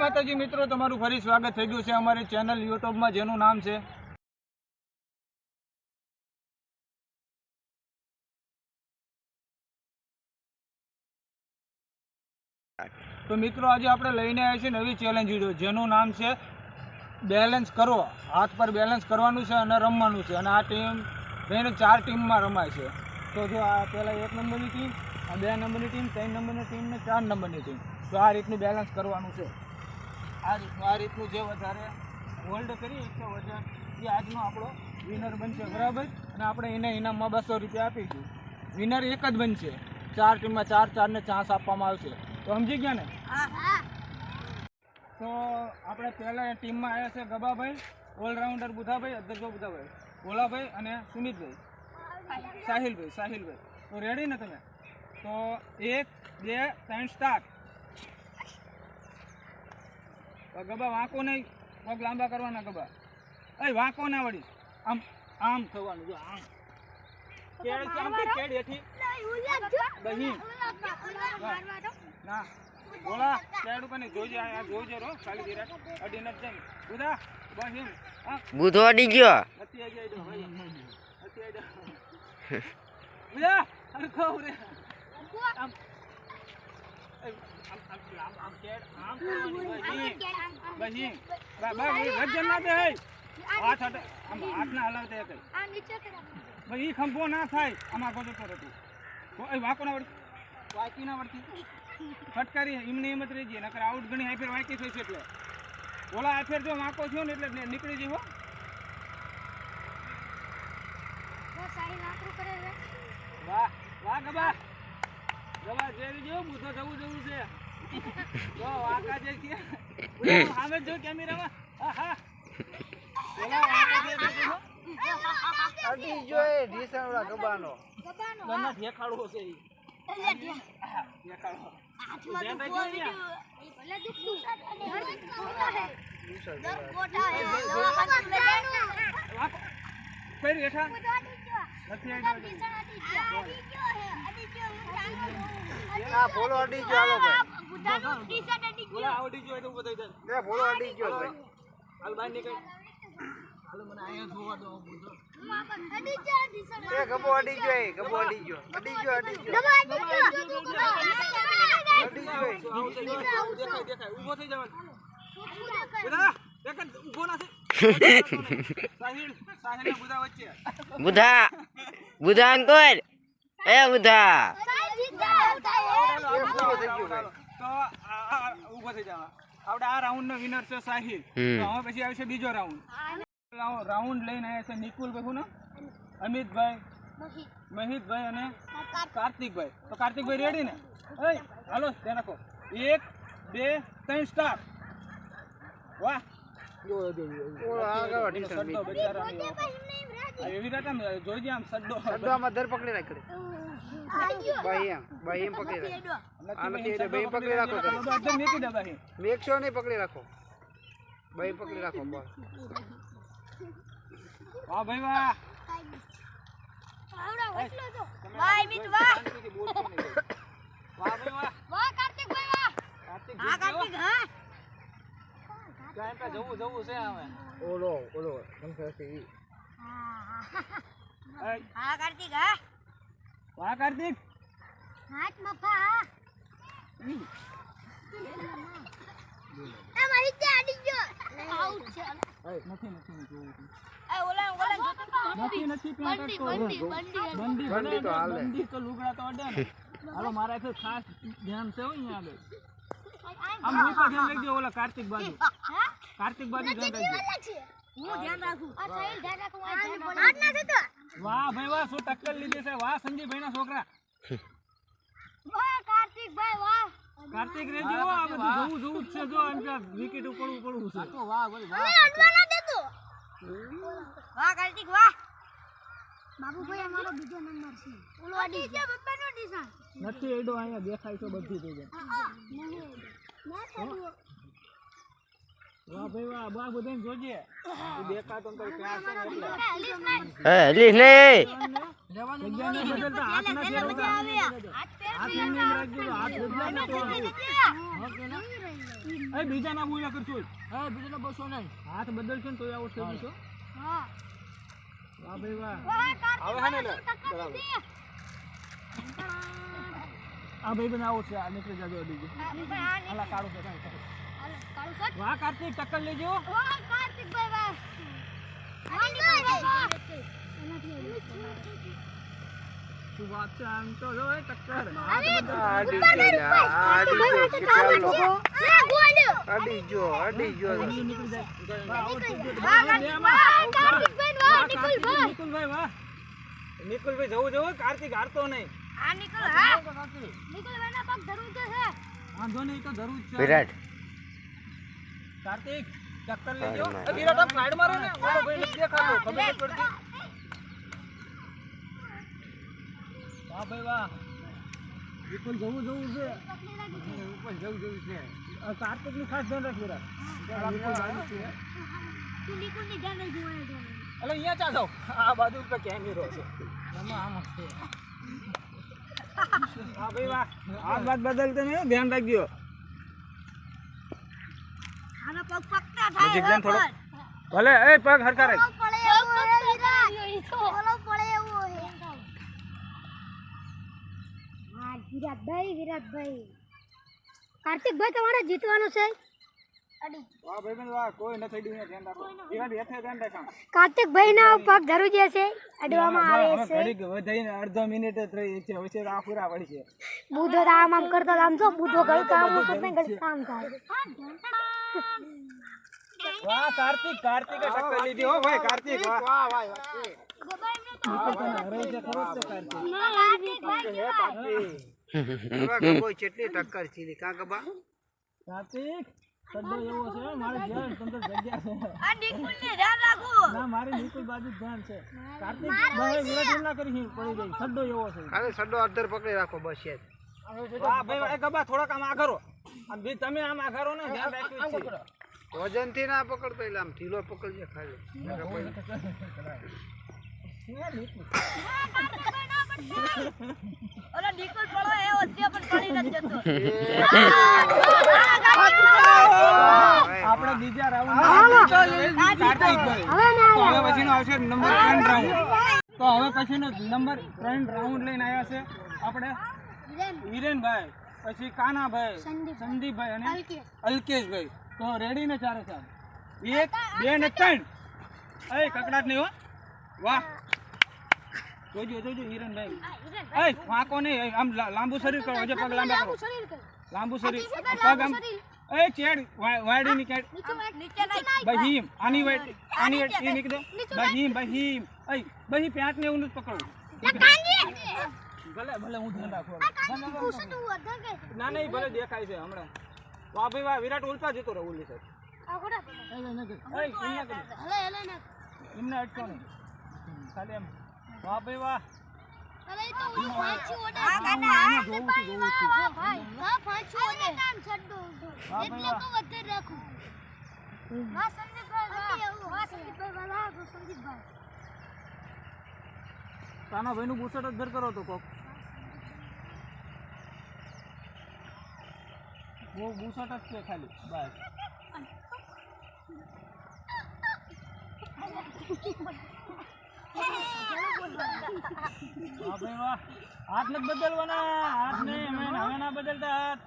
માતાજી મિત્રો, તમારું ફરી સ્વાગત થઈ ગયું છે અમારી ચેનલ યુટ્યુબમાં, જેનું નામ છે તો મિત્રો, આજે આપણે લઈને આવ્યા છીએ નવી ચેલેન્જ વીડિયો જેનું નામ છે બેલેન્સ કરો. હાથ પર બેલેન્સ કરવાનું છે અને રમવાનું છે. અને આ ટીમ થઈને ચાર ટીમમાં રમાય છે. તો જો આ પહેલાં એક નંબરની ટીમ આ બે નંબરની ટીમ ત્રણ નંબરની ટીમ ને ચાર નંબરની ટીમ તો આ રીતનું બેલેન્સ કરવાનું છે. આ રીતનું આ રીતનું જે વધારે હોલ્ડ કરીએ કે વજન એ આજનો આપણો વિનર બનશે બરાબર? અને આપણે એને ઇનામમાં બસો રૂપિયા આપીશું. વિનર એક જ બનશે. ચાર ટીમમાં ચાર ચારને ચાન્સ આપવામાં આવશે. તો સમજી ગયા ને? તો આપણે પહેલાં ટીમમાં આવ્યા છે ગબાભાઈ ઓલરાઉન્ડર બુધાભાઈ અધ્યક્ષ બુધાભાઈ ભોલાભાઈ અને સુમિતભાઈ. સાહિલભાઈ સાહિલભાઈ. તો રેડી ને તમે? તો એક બે ત્રણ સ્ટાર્ટ ગબા વાંકો નહીં. પગ લાંબા કરવાના ગબા એ વાંકો ના વળી. આમ આમ થવાનું જો આમ. હેઠી. ના. બોલા કેડ ઉપર જોજે આ જોઈજે રો ખાલી જીરા અડી નથી જાય બુધા બહીન. હા. બુધો અડી ગયો. નથી આવી જાય ભાઈ. નથી આવી જાય બુધા અરે ખાવ રે આમ એ, આમ આમ આમ હાથ ના હલાવતે કઈ ભાઈ ખંભો ના થાય અમાર ગોતો તો હતું તો એ વાકો ના વળતી વાકી ના વળતી ફટકારી એમને એમ જ રહી જઈએ નકર આઉટ ઘણી હાઈ ફેર વાકી થઈ છે એટલે ઓલા આ ફેર જો વાંકો થયો ને એટલે નીકળી જઈ હો વાહ વાહ ગબા ગબા જેવી જો બુધો થવું જવું છે જો વાકા જે છે સામે જો કેમેરામાં હા હા ઓલા વાકા જે છે જો. અડી જોઈ ઢીસણ ઓલા ગબાનો ગમે ઢેકાળો છે ઈ. હા, ઢેકાળો. ધ્યાન રાખજો અહીંયા. વાંકો. ફેર હેઠા. નથી આવ્યો હજી. આ ભોલો અડી ગયો હાલો ભાઈ. એટલે. અડી ગયો ભાઈ. હાલ બહાર નીકળ. હાલો મને અહીંયા જોવા દો હું બોલતો. એ ગબો અડી ગયો એ ગબો અડી ગયો. અડી ગયો અડી ગયો. અડી ગયો જો આવું દેખાય દેખાય. ઊભો થઈ જવાનું. બધા એક ઊભો ના થઈ. બધા. બુધા અંકુર એ બુધા. તો આ- રાઉન્ડ નો વિનર છે સાહિલ હવે પછી આવશે બીજો રાઉન્ડ. રાઉન્ડ લઈને આવ્યા છે નિકુલ ભાઈ શું અમિતભાઈ મહિતભાઈ અને કાર્તિકભાઈ. તો કાર્તિકભાઈ રેડી ને? હાલો ધ્યાન રાખો. એક બે ત્રણ સ્ટાર વાહ. પકડી રાખી. ભાઈ એમ પકડી રાખ. આ ભાઈ પકડી રાખો તમે. અડધો ભાઈ મેકશો નહીં પકડી રાખો. ભાઈ પકડી રાખો બસ વાહ ભાઈ વાહ. વાહ, મિત, વાહ. નહીં. ભાઈ. વાહ. વાહ વાહ. કાર્તિક હા કાર્તિક હા. કાંઈ પે જવું જવું છે હવે ઓલો ઓલો કંકરથી ઈ. એય, હા. કાર્તિક હા. વાહ કાર્તિક. હાથ મફા હા. એ મારી ચાડી આડી ગયો. આઉટ છે. નથી નથી નથી જોવું એ ઓલા ઓલા તો નથી નથી પેન્ટ બંડી બંડી બંડી બંડી. બંડી તો હાલે. બંડી તો લુગડા તો અડે ને. હાલો મારા ખાસ ધ્યાન છે હો અહીંયા આગળ. આમ હું તો ધ્યાન રાખજો ઓલા કાર્તિક બાજુ. હા? કાર્તિક બાજુ ધ્યાન રાખજો. હું ધ્યાન રાખું. આ સાઈલ ધ્યાન રાખું આ ધ્યાન હાથ ના થતો વાહ ભાઈ વાહ શું ટક્કર લીધી છે. વાહ સંજીભાઈ ના છોકરા. વાહ કાર્તિક ભાઈ વાહ. કાર્તિક રેજો આ બધું જોવું જોવું જ છે. જો આમ કે વિકેટ ઉપડવું પડવું છે. તો વાહ ભાઈ વાહ. અડવા ના દેતો. વાહ કાર્તિક વાહ. બાબુભાઈ અમારો બીજો નંબર છે. ઓલો અડી ગયો બબ્બાનો નથી એડો અહીંયા દેખાય તો બધી થઈ જાય. વાહ ભાઈ વાહ. બા બધાને જોજે. દેખાતો ને તારી છે એટલે. હે હલીશ નહીં જગ્યા નહીં બદલતા હાથ ના ફેરવતા. હાથ નેમ રાખજો હાથ તો એ બીજા ના. બોલ્યા કરશું. હા બીજા ના બસો નહીં હાથ બદલશે ને તો આવો થઈ જશો વાહ ભાઈ વાહ. હવે હે ને બરાબર આ ભાઈ બને આવો છે આ નીકળી જાજો બીજું. હાલા કાળું છે. વાહ કાર્તિક ટક્કર લેજો. શું વાત છે. આમ તો જો એ ટક્કર. હાથ બદલ આડી ગયો આડી ગયો નીકળી જાય વાહ, out થઈ ગયો. વાહ, બે આમાં. વાહ, નિકુલભાઈ વાહ નિકુલભાઈ જવું જવું કાર્તિક હારતો વાંધો નહીં તો ધરું છે. વિરાટ. કાર્તિક ચક્કર લેજો એ વિરાટ આમ સાઈડ મારો ને. ઓલો ભાઈ નીચે ખાલો ખબર પડતી. વાહ ભાઈ વાહ. વિપુલ જવું જવું છે. ઉપર જવું જવું છે. કાર્તિકનું ખાસ ધ્યાન રાખ વિરાટ. વિપુલ બાજુ છે. અલે અહીંયા ચા જાઓ આ બાજુ તો કેમેરો છે આમાં આમાં છે. હા ભાઈ વાહ. હાથ બાદ બદલતો નહીં ધ્યાન રાખજો. ભલે એ પગ હરકા રાખ. વિરાટભાઈ વિરાટભાઈ. કાર્તિકભાઈ તમારે જીતવાનું છે? કાર્તિકભાઈ ના પગ ધરું જે છે અડવામાં આવે છે. ઘડીક વધારીને અડધો મિનિટ જ રહી છે હવે આ પૂરા પડી છે બુધો આમ આમ કરતો આમ જો બુધો ગળ કામ કરતો ને ગળ કામ થાય. વાહ કાર્તિક કાર્તિકે ટક્કર લીધી હો ભાઈ કાર્તિક વાહ. વાહ વાહ હરે છે ખરો જ છે કાર્તિક? એવા કેટલી ટક્કર છીલી કાં ગબા કાર્તિક? સડ્ડો એવો છે મારે ધ્યાન તમને જગ્યા છે. ના મારી નિકુલ બાજુ જ ધ્યાન છે. કાર્તિક ભાઈ વિરાટ ના કરી પડી ગઈ. સડ્ડો એવો છે. ખાલી સડો અડધર પકડી રાખો બસ એ જ. વાહ ભાઈ એ ગબા થોડાક આમ આઘરો આમ બી તમે આમ આઘરો ને ધ્યાન રાખ્યું છે. વજનથી ના પકડ એટલે આમ ઢીલો પકડજે ખાલી. આપણે બીજા રાઉન્ડ કાર્તિકભાઈ હવે ના તો હવે પછીનો આવશે નંબર ત્રણ રાઉન્ડ તો હવે પછીનો નંબર ત્રણ રાઉન્ડ લઈને આવ્યા છે. આપણે હિરેનભાઈ પછી કાનાભાઈ સંદીપભાઈ. અને અલ્કેશભાઈ. તો રેડી ને ચારે ચાર? એક બે ને ત્રણ. એ કકડાટ નહીં હો. વાહ. જોજો જોજો હિરેનભાઈ. એ વાંકો નહીં. આમ લાંબુ શરીર કરો હજુ પગ લાંબા કરો. લાંબુ શરીર પગ આમ એ ચેડ વા- વાયડીની કેડ. બહીમ આની વાઈટ આની એ નીકળો. બહીમ બહીમ અય બહી પ્યાટ ને એવું નથી પકડવું ભલે ભલે હું ધ્યાન રાખું. ના નહીં ભલે દેખાય છે હમણાં. વાહ ભાઈ વાહ વિરાટ ઉલટા જતો રહે ઉલી સાહેબ. એમને અટકો નહીં ખાલી એમ. વાહ ભાઈ વાહ વાહ ભાઈ નું તાના ભાઈનું બુસટ જ ધર કરો તો કોક. બહુ બુસટ જ છે ખાલી. બસ વાહ ભાઈ વાહ. હાથ નથી બદલવાના. હાથ નહીં અમે હવે ના બદલતા હાથ.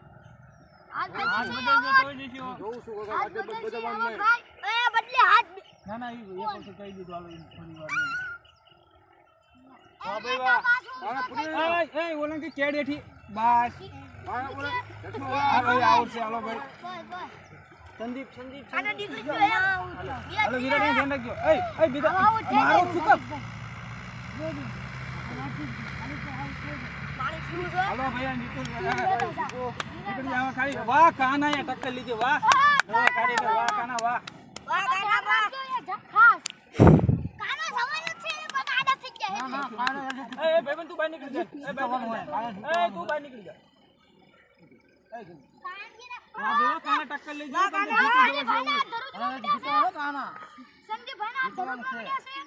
હાથ બદલજો તો જઈશું ના ના એ વખત કહી દીધું હાલો એમ વાર નહીં. વાહ ભાઈ વાહ. એય, એય, ઓલા કેડ બસ આવશે હાલો ભાઈ. સંદીપ સંદીપ સંદીપ. હાલો વિરાટ ધ્યાન રાખજો એ એ બીજા મારો શું કામ હાલો ભાઈ નીકળ નીકળ જાવ ખાલી વાહ કાના એ ટક્કર લીધી વાહ વાહ કારીગર વાહ કાના વાહ એ એ ભાઈબંધ તું બહાર નીકળ જા એ ભાઈબંધ એ તું બહાર નીકળ જા એ, ભાઈ વાહ કાના ટક્કર લઈ જાઓ જીતી. કાના. સંજય ભાઈ ના ધરું પડ્યા છે.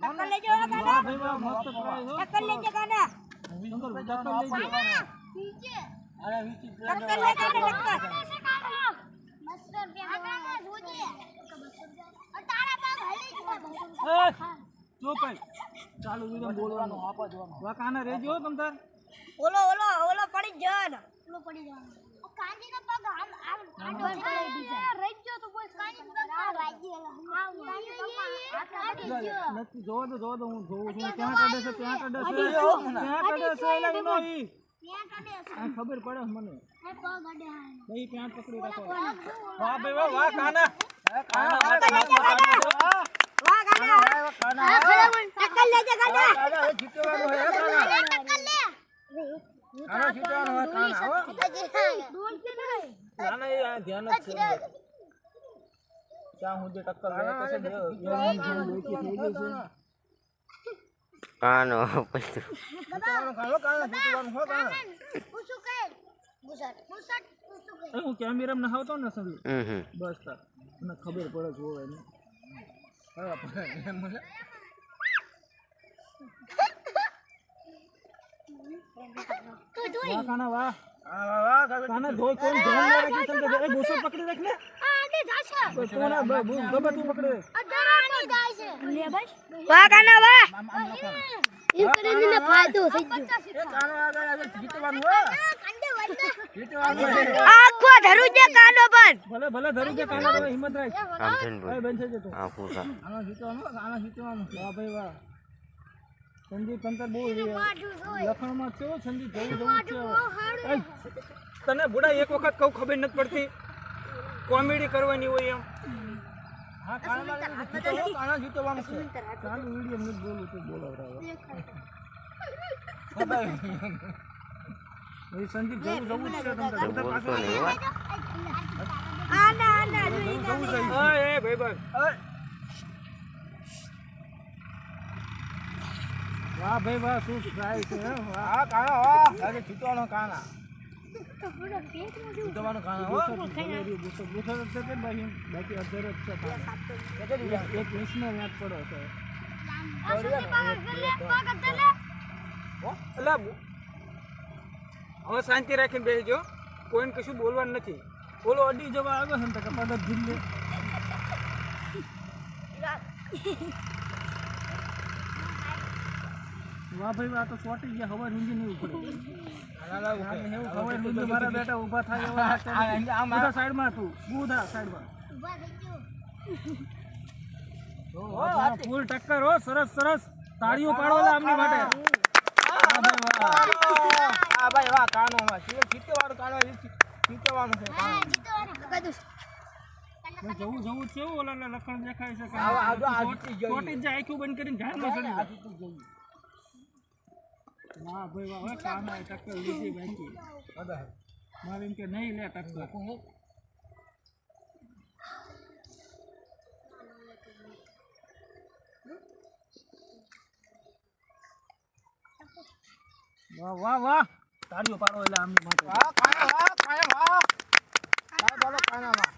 ટક્કર લેજો વાહ કાના. ભાઈ વાહ મસ્ત પ્રાઇઝ હો. ટક્કર લેજો કાના. ટક્કર લઈ જાઓ. નીચે. અરે વીચી ટક્કર લે કાના. ટક્કર બસો રૂપિયા જોજે તારા પાગ હલી એ, ચૂપ ભાઈ. ચાલુ વિરમ બોલવાનું. આપા જવાનું કાના રેજો તમ તાર. ઓલો ઓલો ઓલો પડી જન ઓલો પડી જવાનો. કાંજી નો પગ આમ આમ આડો રહી ગયો તો બોલ કાંજી નો પગ વાગી ગયો નથી જોવો તો જોવો તો હું જોઉં છું. ક્યાં કાઢે છે ક્યાં કાઢે છે? ક્યાં કાઢે છે છે? આ ખબર પડે મને. ભાઈ ક્યાં પકડી રાખો? વાહ ભાઈ વાહ વાહ કાના કાના વાહ ટક્કર લેજે કાના જીતવાનું હે કાના ટક્કર લે કાના જીતવાનું હે કાના હો એ ધ્યાન જ છે. ત્યાં સુધી ટક્કર લે કાનો કાનો પૂછું કે પૂછું કે હું કેમેરામાં નહાવતો ને હમ બસ તાર. મને ખબર પડે હોય ને હા પડે. મને તું જોઈ વાહ કાના વાહ કાના ધોઈ કોણ ધ્યાન રાખી તમને એ બુસો પકડી રાખ ને આ જાશે. તો કોણ આ બ- બુ- ગમે તું પકડી. અધરાની જાય છે. લે બસ વાહ કાના વાહ. એમ કરીને ને ફાયદો થઈ ગયો. કાનો આગળ આગળ જીતવાનું હો. હે. આખો ધરું છે કાનો પણ. ભલે ભલે ધરું કે કાના હિંમત રાખ આમ છે ને એ બેન છે જતો. આ પૂછા આનો જીતવાનું આનો જીતવાનું. વાહ ભાઈ વાહ. સંજીવ તંતર બહુ લખણમાં હો, સંજીવ જવું જવું છે. તને બુડા એક વખત કહું ખબર નથી પડતી? કોમેડી કરવાની હોય એમ. હા કાના કાના જીતવાનું છે. ચાલુ વીડિયો નથી બોલું તો બોલાવડાવે સંજીવ જવું જવું છે તમ તાર. તમ તાર બોલતો પાછું નહીં હો. આના આના જવું છે. એ ભાઈ ઓય. વાહ ભાઈ વાહ શું ટ્રાય છે આ કાણા કાના વાહ છૂટવાનો જીતવાનો કાના કાના હો જલેબી બુસો બુસો છે કે બાકી અધર જ છે કાના. એક વીસનો વ્યાજ પડો છે હો? અલા, બુ- હવે શાંતિ રાખીને બેસજો કોઈને કશું બોલવાનું નથી બોલો અડી જવા આવે છે ને તો કે પગ જ ઝીલ લે. વાહ ભાઈ આ તો સોટી ગયા હવે રૂંજી નહીં હવે નીંદી મારા બેટા ઊભા થાય એવા. બુધા સાઈડમાં હતું બુધા સાઈડમાં. ફૂલ ટક્કર હો સરસ સરસ. તાળીઓ પાડવાના આમની માટે. જવું જવું છે ઓલા લખણ દેખાય છે કે ચોટી જ જાય આખું બંધ કરીને ધ્યાનમાં ચડી જાય વાહ ભાઈ વાહ હવે કાના ટક્કર લીધી બાકી મારે એમ કે નહીં લે ટક્કર વાહ વાહ વાહ તાળીઓ પાડો એટલે આમની માટે વાહ કાના વાહ કાના વાહ કાના બોલો કાના વાહ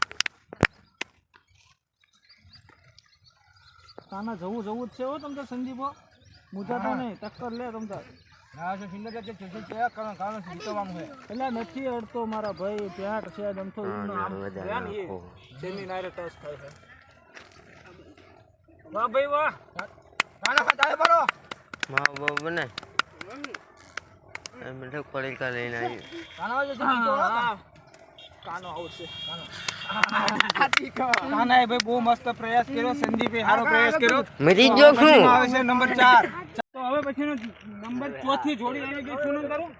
કાના જવું જવું જ છે હો તમ તાર સંદીપો મુજાતો નહીં ટક્કર લે તમ તાર એટલે નથી અડતો મારા ભાઈ પેટ છે આમ તો ઈનો આમ વધારે ધ્યાન એ નાખો. જમીન હારે ટચ થાય છે. વાહ ભાઈ વાહ. કાના ખાતા બરો માં બાપ બને. એમ બેઠો પડીકા લઈને આવી કાનો આવશે કાનાએ ભાઈ બહુ મસ્ત પ્રયાસ કર્યો સંદીપે સારો પ્રયાસ કર્યો. મરી ગયો પછીનો શું આવે છે નંબર ચાર. તો હવે પછીનો નંબર ચોથી જોડી આવી ગઈ શું કરું તારું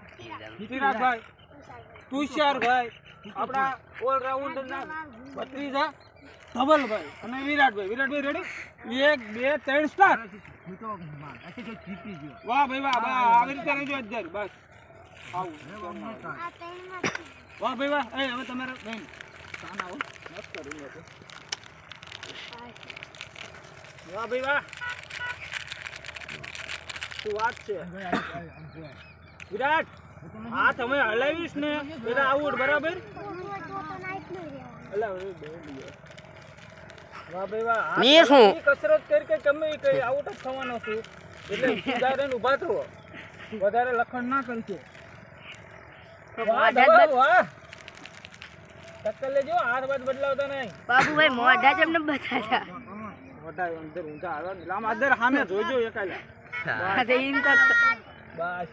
ચિરાગભાઈ તુષારભાઈ, આપણા ઓલરાઉન્ડર ના ભત્રીજા ધવલભાઈ અને વિરાટભાઈ. વિરાટભાઈ રેડી એક, બે, ત્રણ સ્ટાર વાહ ભાઈ, વાહ આવી રીતે રહેજો અત્યારે, બસ. વાહ ભાઈ, વાહ. એ, હવે તમારે બેન, કાન આવો. મસ્ત હતો વાહ ભાઈ, વાહ. શું વાત છે. વિરાટ હા તમે હલાવીશ ને એટલે આવું બરાબર? અલા, હવે બે બીજો. વાહ ભાઈ વાહ. આ ની શું? ઈ કસરત કરી કે ગમે ઈ આઉટ જ થવાનો છું. એટલે સીધા રહીને થવો. વધારે લખણ ના કરશો. વાહ દવા, વાહ. ટક્કર લેજો હાથ વાત બદલાવતા નહીં. બાબુભાઈ મોઢા જ એમને બતાવ્યા મોટા અંદર ઊંચા આવે ને. આમ સામે જોજો એકાલા. બસ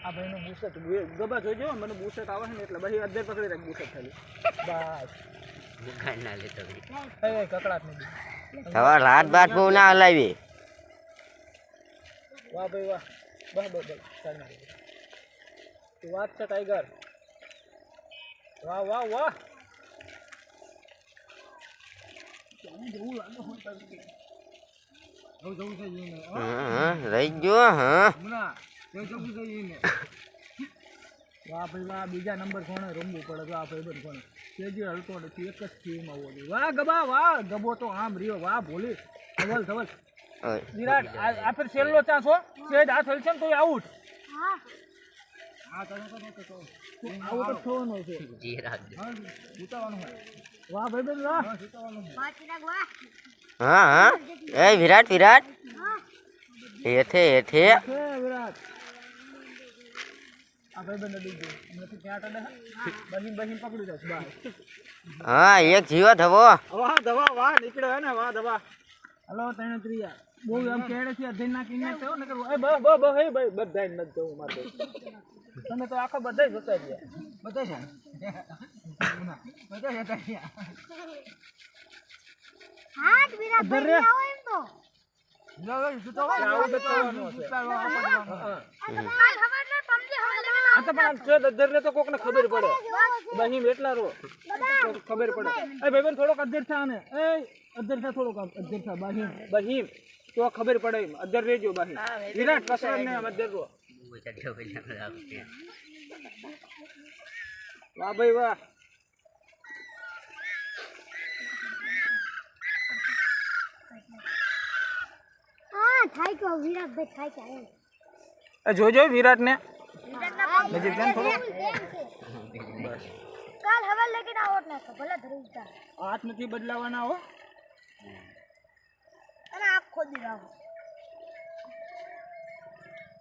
આ ભાઈનું ગબા જોજો મને બુસટ આવે છે ને એટલે ભાઈ અધર પકડી રાખ ખાલી. બસ દુકાન ના લેતો. એ કકડાટ નહીં તમારે રાત બાત બહુ ના હલાવી વાહ ભાઈ વાહ. બસ બસ બસ. ચાલ વાત છે ટાઈગર વાહ વાહ વાહ. જવું છે એને હા, રહી ગયો હા વાહ વાહ બીજા નંબર કોણે રમવું પડે તો આ ભાઈ બધું કોણે હલતો નથી એક જ ટીમ આવો વાહ ગબા વાહ ગબો તો આમ રહ્યો વાહ ભોલી ધવલ ધવલ વિરાટ આ આ ફેર છેલ્લો ચાન્સ હો સેજ હાથ હલશે ને તો આઉટ આઉટ થવાનો છે જી રાખજો. વાહ ભાઈ બેન વાહ હા હા. એ વિરાટ વિરાટ. હેઠે હેઠે હા, એક જીવો ધવો. વાહ દવા વાહ નીકળ્યો ને વાહ ધવા હલો તને ત્રિયા બહુ એમ કેડે છે અધીન નાખી થયો ને એ બસ બસ બસ એ ભાઈ બધાય નથી જવું મારે તમે તો આખા બધાય જતા ગયા બધા છે બધા જતા ગયા હાથ વીરા ભરી આવો એમ તો. ખબર ને આ તો પણ આમ છે તો કોકને ખબર પડે. બહીમ એટલા રો ખબર પડે. એ ભાઈ થોડોક અધર થા ને એ અધર થા થોડોક અધર થા બહીમ બહીમ તો ખબર પડે અધર રહેજો બહીમ વિરાટ કસરત ને અધર રો વાહ ભાઈ વાહ. થાય કે વિરાટ થાય કે એમ જોજો વિરાટને નજીક જાન થોડો. કાલ હવે લગીને આવો નાખો ભલે ધરી ઉતાર હાથ નથી બદલાવાના હો અને આખો દી આવો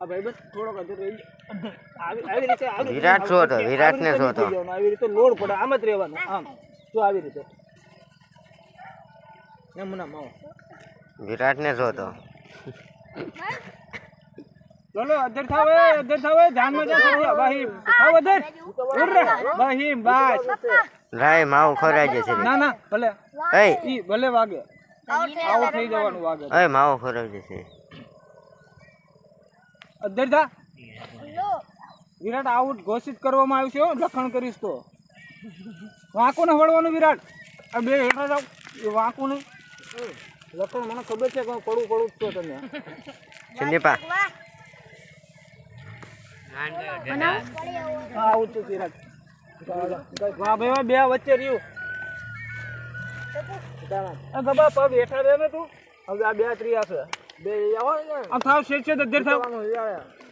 ભાઈ બસ થોડોક અધર આવી આવી રીતે વિરાટ શો હતો? આવી રીતે વિરાટને શું હતો? જવાનું. આવી રીતે લોડ પડે આમ જ રહેવાનું આમ જો આવી રીતે એમ ના માવો વિરાટ ને જોતો ચલો અધર થાવે અધર થાવે ધ્યાનમાં જા સરિયા બહીમ. થાવ અધર ઉર બહીમ બસ રાય માવ ખોરાઈ જશે ના ના ભલે. એ ઈ ભલે વાગે. આવ થઈ જવાનું વાગે. એ માવ ખોરાઈ જશે અધર થા વિરાટ આઉટ ઘોષિત કરવામાં આવ્યું છે હો, લખણ કરીશ તો. વાંકો ને વળવાનું વિરાટ. આ બે હેઠળ જાવ એ વાંકો નહીં લખણ મને ખબર છે કે હું પડું પડું જ છો તમે સંદીપા ભાઈ બે વચ્ચે રહ્યું. ગબા પગ હેઠા રહે ને તું. હવે આ બે ત્રિયા છે બે થાવ શેઠ છે દદ્દર થાવ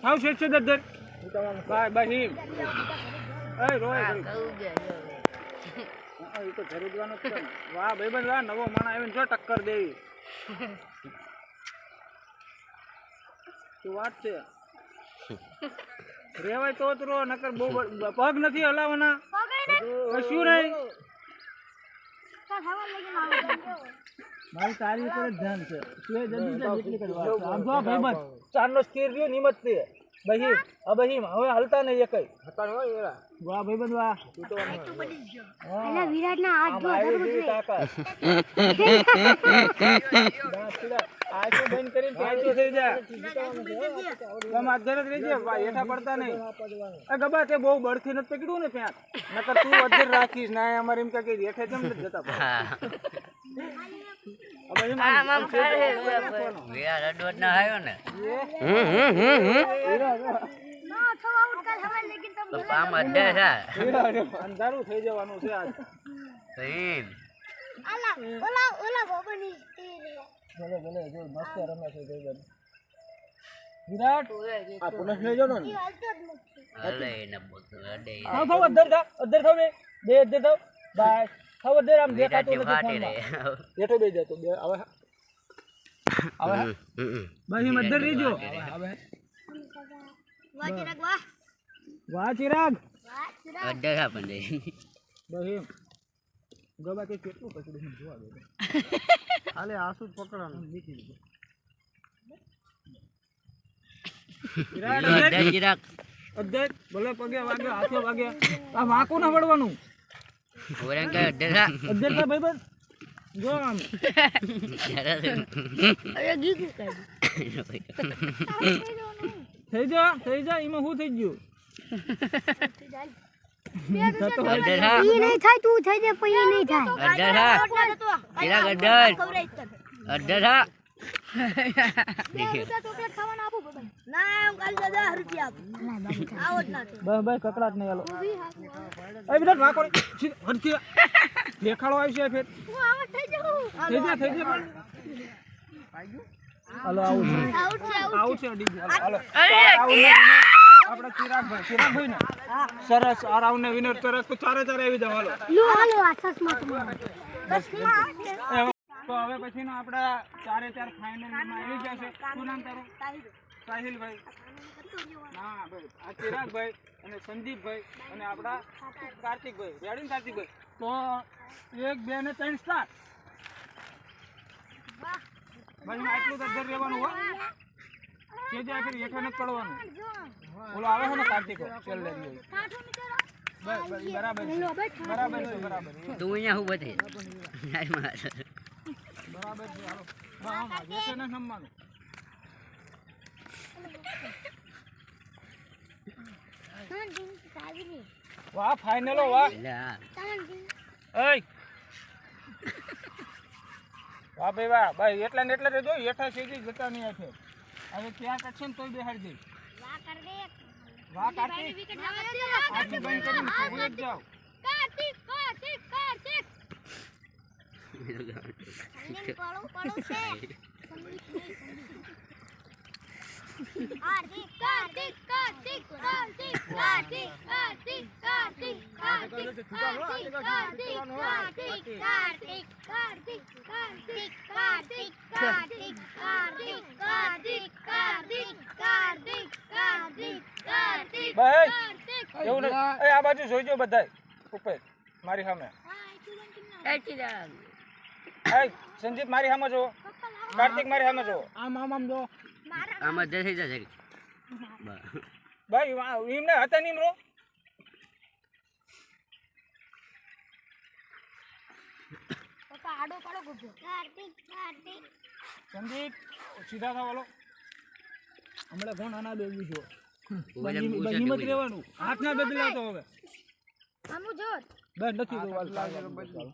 થાવ શેઠ છે દદ્દર બાય બાય હિમ એ રોય એ તો ખરીદવાનો છે વાહ ભાઈબંધ વાહ નવો માણા આવીને જો ટક્કર દેવી. શું વાત છે? રેવાય તો ઉતરો નકર બહુ પગ નથી હલાવવાના. કશું નહીં. મારી તારી ઉપર જ ધ્યાન છે. તું એ જલ્દી જા. જેટલી કરી વાત છે. આમ જો. આ ભાઈબંધ. ચારનો સ્થિર રહ્યો નિમત તે બહીમ આ હવે હલતા નહીં એકય વાહ ભાઈબંધ વાહ તું તો આમ- એના વિરાટ ના હાથ જો. દાંત પીડા. આંખો બંધ કરીને પાંચો થઈ જા. તમે અધર જ રહેજે ભાઈ, હેઠા પડતા નહીં. એ ગબા તે બહુ બળથી નથી પકડ્યું ને ત્યાં. નકર તું અધર રાખીશ ના અમારે એમ કે હેઠે જમ નથી જતા આમ છે તો કામ અડે છે. અંધારું થઈ જવાનું છે આજ. થઈ આલા ઓલા ઓલા બોબની ભલે ભલે જો મસ્ત રમે છે જય જન વિરાટ આ પુનઃ લઈ જાવ ને? અલે ને બોલ અડે હા ભાવ અધર થા અધર થાવ બે અધર થાવ. બસ થાવ અધર આમ દેખાતું નથી ફોનમાં. બેઠો બે જતો. બે હવે હવે બસ એમ અધર રહી જો હવે વાહ ચિરાગ વાહ વાહ. ચિરાગ વાહ ચિરાગ અડધા હા પણ રે. બસ એમ. ગબા કે કેટલું પકડ્યું જોવા દે. હાલે આસુ પકડવાનું? ચિરાગ અડધા જરાક અધ્યાય ભલે પગે વાગે હાથે વાગે. આ વાંકું ના વળવાનું. ઓરેંગ કે અડધા અધ્યાય ભાઈ બસ. જો આમ અરે ગીગું કાઢી થઈ જા થઈ જા એમાં શું થઈ ગયું? કકડાટ નહીં હાલો. એ બધા વાકો દેખાડો આવશે ફેર. થઈ જા હાલો આવું છે. છે આવું છે. ગયું. હાલો. આપણે ચિરાગભાઈ ચિરાગભાઈ ને. સરસ આ રાઉન્ડ ને વિનર સરસ તો ચારે ચારે આવી જાવ હાલો. હાલો આ ચશ્મા તમારો તો હવે પછી નો આપણે ચારે ચાર ફાઇનલમાં આવી જશે શું નામ તારું? સાહિલભાઈ. હા ભાઈ. આ ચિરાગભાઈ અને સંદીપભાઈ અને આપણા કાર્તિકભાઈ. રેડી ને કાર્તિકભાઈ? તો એક બે ને ત્રણ સ્ટાર્ટ બસ આટલું દરદર રહેવાનું હો જે જાય ફરી એક મહેનત બોલો આવે છે ને કાર્તિક ચેલ લઈ ગયો બરાબર બરાબર બરાબર તું અહીંયા ઊભો થઈ જાય બરાબર છે હાલો. હા હા જે છે વાહ ફાઇનલો વાહ. એય. વાહ ભાઈ વાહ ભાઈ એટલા ને એટલા જો હેઠા સીધી જતા નહીં છે. હવે ત્યાં કરશે ને તોય બેહાડ દે વાહ કર વાહ કાર્તિક. કાર્તિક. બંધ કરીને હું જ જાઉં. કાર્તિક કાર્તિક કાર્તિક. પડું પડું છે. એવું નહીં. આ બાજુ જોઈજો બધા ઉપર મારી સામે. સંદીપ મારી સામે જો કાર્તિક મારી સામે જો આમ આમ આમ જો આમાં જશે જશે ભાઈ એમને હતા નહીં રો આડો પાડો ગુજો કાર્તિક કાર્તિક સંદીપ સીધા થાવ હાલો હમણાં કોણ આના બેબી છો? રહેવાનું. હાથ ના બદલાતો હવે. આમુ જોત બસ નથી જોવાનું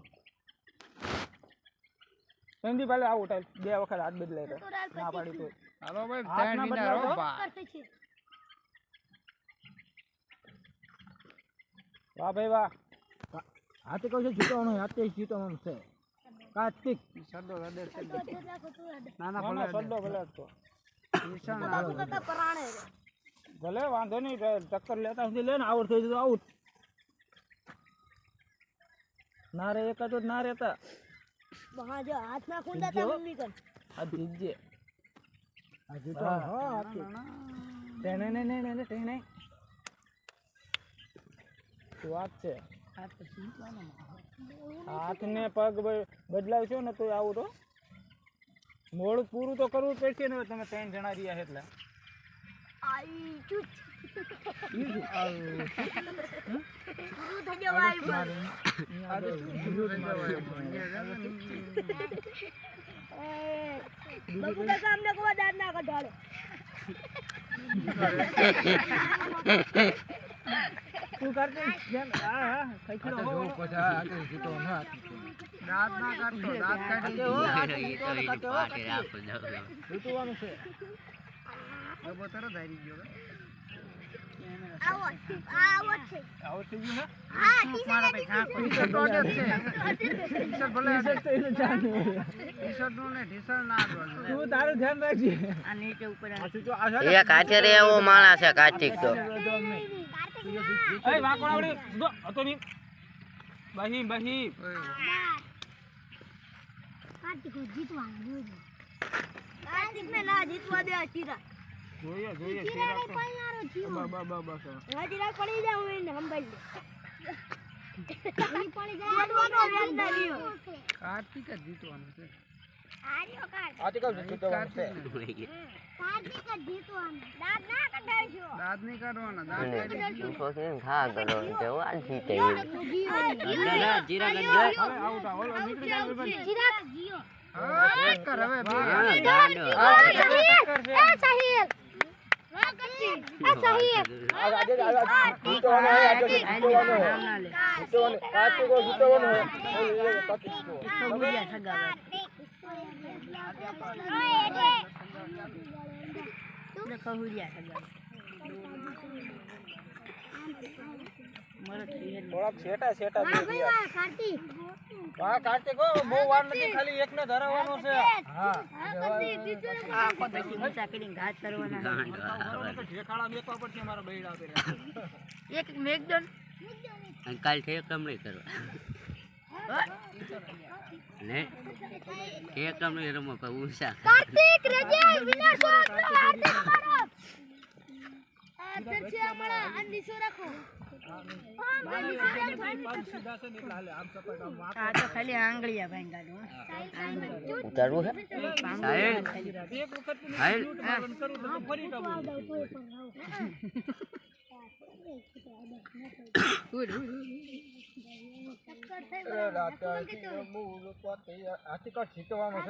સંદીપ હાલે આવું ટાઈપ બે વખત હાથ બદલાય તો. ના પાડી તો. હાલો ભાઈ ના બદલાતો કરતી છે વાહ ભાઈ વાહ. હાથે કહું છું જીતવાનું હાથે જીતવાનો છે. કાર્તિક. સડો છે ના ના ભલે સડો ભલે તો. કાકા પરાણે ભલે વાંધો નહીં તો ટક્કર લેતા સુધી લે ને આવડ થઈ જતો આઉટ ના રે એક જ ના રહેતા. બહા જો હાથ ના ખૂંદા તા મમ્મી કર આ જીતજે. આ જીતો હા. ટેણે ને ને ને ટેણે શું વાત છે? હાથ ને પગ બદલાવજો બદલાવશો ને તો આવું તો. મોડું પૂરું તો કરવું પડશે ને તમે ત્રણ જણા રહ્યા એટલે. આઈ બબુ કાકા ના કઢાડો. તું કર હા હા કઈ કરો જો કોજા આ છે. ગયો એ કાચે એવો માણસ છે કાર્તિક તો. બહી બહી કાર્તિક જીતવાનું કાર્તિક ને ના જીતવા દે ચીરા જોઈએ જોઈએ ચીરા ને પૈણારો બા બા બા બસ હાજીરા પડી જાવ એને સંભાળ લે પડી જાય. આ ના લ્યો કાર્તિક જ જીતવાનું છે. આર્યો કાર્તિક. કાર્તિક જ જીતવાનું છે. કાર્તિક જ જીતવાનું. દાદ ના કઢાવજો દાદ નહીં કાઢવાના દાંત કાઢી છે સોચે ને ખા કરો જવા જીતે. આઉટ આ ઓલો નીકળી જાય ચિરાગ જીઓ હા ટક્કર હવે બે. સાહિલ. વાહ કરતી આ સાહિલ આજે આજે જીતવાનો હે આજે જીતવાનો હે જીતવાનો કાર્તિક કો જીતવાનો હે થોડાક શેટા શેટા દે દિયા કાર્તિક. વાહ કાર્તિક હો બહુ વાર નથી ખાલી એકને ધરાવવાનો છે. હા ઠેકાણા મેકવા પડશે મારા બૈડા પેલા કાલ ઠેકમ નહીં કરવા. ને? ઠેકમ નહીં રમો પણ ઉષા કાર્તિક રજા વિના શોખ હાથે મારો આ છે અમારા. અંદીસો રાખો. ઉતારવું એક વખત ફરી આથી કાંઈ જીતવાનું છે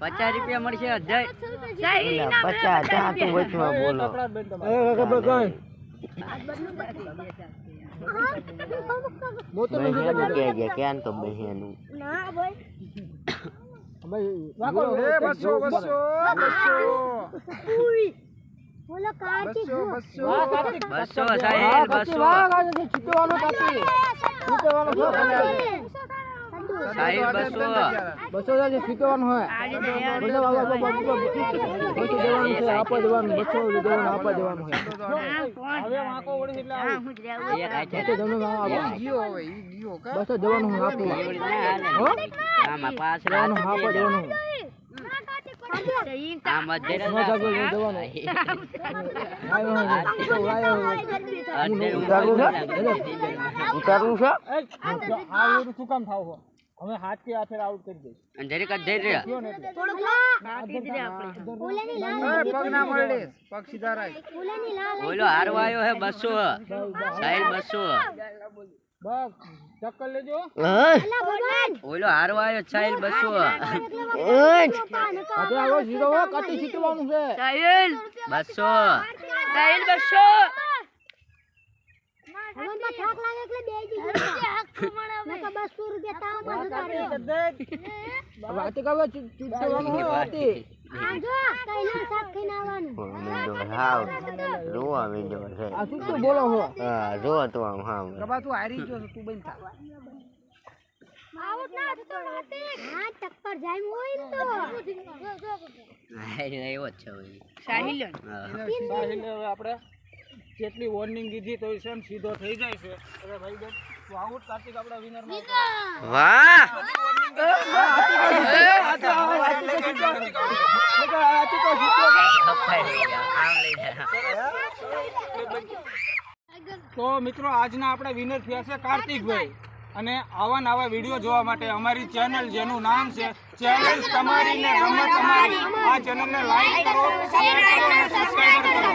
પચાસ રૂપિયા મળશે અધર પચાસ પચાસ તું વચમાં બોલો ક્યાં તો બહેનું બસો બસો બોલો બસો. બસો હજાર. જે હોય. બસો બસો દેવાનું છે આપવા દેવાનું બસો દેવાનું આપવા દેવાનું. એક બસો દેવાનું આપો. ઈ ગયો હવે ઈ ગયો કા? બસો દેવાનું હું આપું આપવા દેવાનું હોય. હોય. ઉતારવું છે? શું કામ થાવ છો? હાથ હાથથી હાથે આઉટ કરી દઈશ. જરીક અધર રહ્યા. કયો દે આપણે. ઓલે ની. લાલ પગ ના મળે પગ સીધા રાખ ઓલેની લાલ ઓલો હારવા આવ્યો હે 200 સાહેબ 200 બસ ચક્કર લેજો. અલા ભગવાન. ઓલો હારવા આવ્યો સાહેલ બસો અબે આવો જીરો હો કટી સીટવાનું છે. સાહેલ બસો સાહિલ બસો ભગવાનમાં થાક લાગે એટલે 200 રૂપિયા તાવમાં જતા રહે હવે હાથે કાવે જીતવાનું હોય હાથે આ જો કઈનું શાક ખાઈને આવવાનું. હાવ રોવા મીંડો છે. આ શું તો બોલો છો હા જો તો આમ હા. ગબા તું હારી ગયો તું બંધ થા. આઉટ ના થતો હા ટક્કર જાય હોય ને તો એવો જ છે સાહિલ સાહિલ આપણે જેટલી વોર્નિંગ દીધી તો છે સીધો થઈ જાય છે. ભાઈ બેન આઉટ કાર્તિક આપણા વિનર વાહ. તો મિત્રો આજના આપણા વિનર થયા છે કાર્તિકભાઈ. અને આવા નવા વીડિયો જોવા માટે અમારી ચેનલ જેનું નામ છે ચેનલ તમારી ને રમત તમારી. આ ચેનલને લાઈક કરો શેર કરો અને સબસ્ક્રાઇબ કરો.